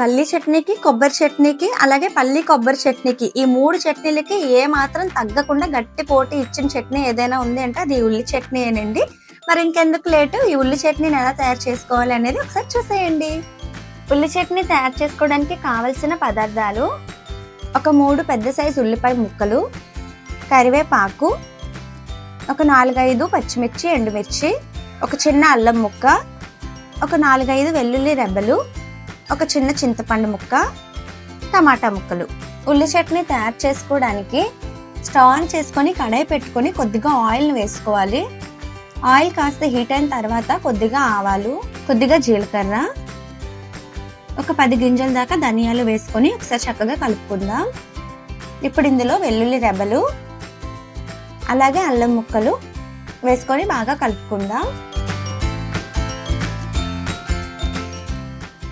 పల్లి చట్నీకి కొబ్బరి చట్నీకి అలాగే పల్లి కొబ్బరి చట్నీకి ఈ మూడు చట్నీలకి ఏ మాత్రం తగ్గకుండా గట్టి పోటీ ఇచ్చిన చట్నీ ఏదైనా ఉంది అంటే అది ఉల్లి చట్నీ చట్నీయేనండి. మరి ఇంకెందుకు లేటు? ఈ ఉల్లి చట్నీని ఎలా తయారు చేసుకోవాలి అనేది ఒకసారి చూసేయండి. ఉల్లి చట్నీ తయారు చేసుకోవడానికి కావలసిన పదార్థాలు ఒక మూడు పెద్ద సైజు ఉల్లిపాయ ముక్కలు కరివేపాకు ఒక నాలుగైదు పచ్చిమిర్చి ఎండుమిర్చి ఒక చిన్న అల్లం ముక్క ఒక నాలుగైదు వెల్లుల్లి రెబ్బలు ఒక చిన్న చింతపండు ముక్క టమాటా ముక్కలు. ఉల్లి చట్నీ తయారు చేసుకోవడానికి స్టవ్ ఆన్ చేసుకొని కడాయి పెట్టుకొని కొద్దిగా ఆయిల్ని వేసుకోవాలి. ఆయిల్ కాస్త హీట్ అయిన తర్వాత కొద్దిగా ఆవాలు కొద్దిగా జీలకర్ర ఒక పది గింజల దాకా ధనియాలు వేసుకొని ఒకసారి చక్కగా కలుపుకుందాం. ఇప్పుడు ఇందులో వెల్లుల్లి రెబ్బలు అలాగే అల్లం ముక్కలు వేసుకొని బాగా కలుపుకుందాం.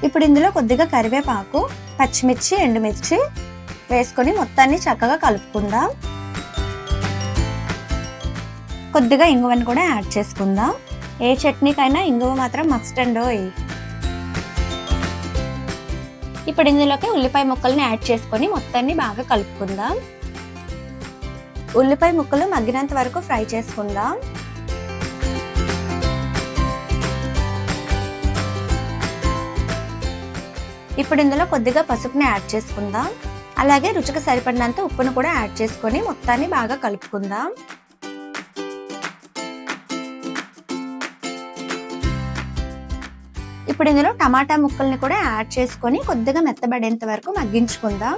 ఇప్పుడు ఇందులో కొద్దిగా కరివేపాకు పచ్చిమిర్చి ఎండుమిర్చి వేసుకొని మొత్తాన్ని చక్కగా కలుపుకుందాం. కొద్దిగా ఇంగువని కూడా యాడ్ చేసుకుందాం. ఏ చట్నీకైనా ఇంగువ మాత్రం మస్ట్ అండ్ ఇప్పుడు ఇందులోకి ఉల్లిపాయ ముక్కల్ని యాడ్ చేసుకొని మొత్తాన్ని బాగా కలుపుకుందాం. ఉల్లిపాయ ముక్కలు మగ్గినంత వరకు ఫ్రై చేసుకుందాం. ఇప్పుడు ఇందులో కొద్దిగా పసుపుని యాడ్ చేసుకుందాం. అలాగే రుచికి సరిపడినంత ఉప్పును కూడా యాడ్ చేసుకొని మొత్తాన్ని బాగా కలుపుకుందాం. ఇప్పుడు ఇందులో టమాటా ముక్కల్ని కూడా యాడ్ చేసుకొని కొద్దిగా మెత్తబడేంత వరకు మగ్గించుకుందాం.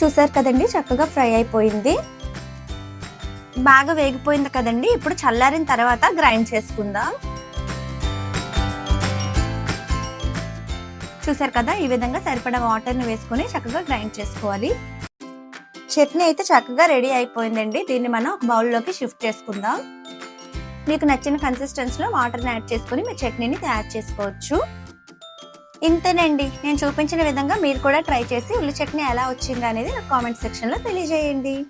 చూసారు కదండి? చక్కగా ఫ్రై అయిపోయింది. బాగా వేగిపోయింది కదండి? ఇప్పుడు చల్లారిన తర్వాత గ్రైండ్ చేసుకుందాం. చూసారు కదా? ఈ విధంగా సరిపడా వాటర్ని వేసుకొని చక్కగా గ్రైండ్ చేసుకోవాలి. చట్నీ అయితే చక్కగా రెడీ అయిపోయిందండి. దీన్ని మనం ఒక బౌల్లోకి షిఫ్ట్ చేసుకుందాం. మీకు నచ్చిన కన్సిస్టెన్సీలో వాటర్ని యాడ్ చేసుకొని మీ చట్నీని తయారు చేసుకోవచ్చు. ఇంతేనండి. నేను చూపించిన విధంగా మీరు కూడా ట్రై చేసి ఉల్లి చట్నీ ఎలా వచ్చింది? అనేది నాకు కామెంట్ సెక్షన్లో తెలియజేయండి.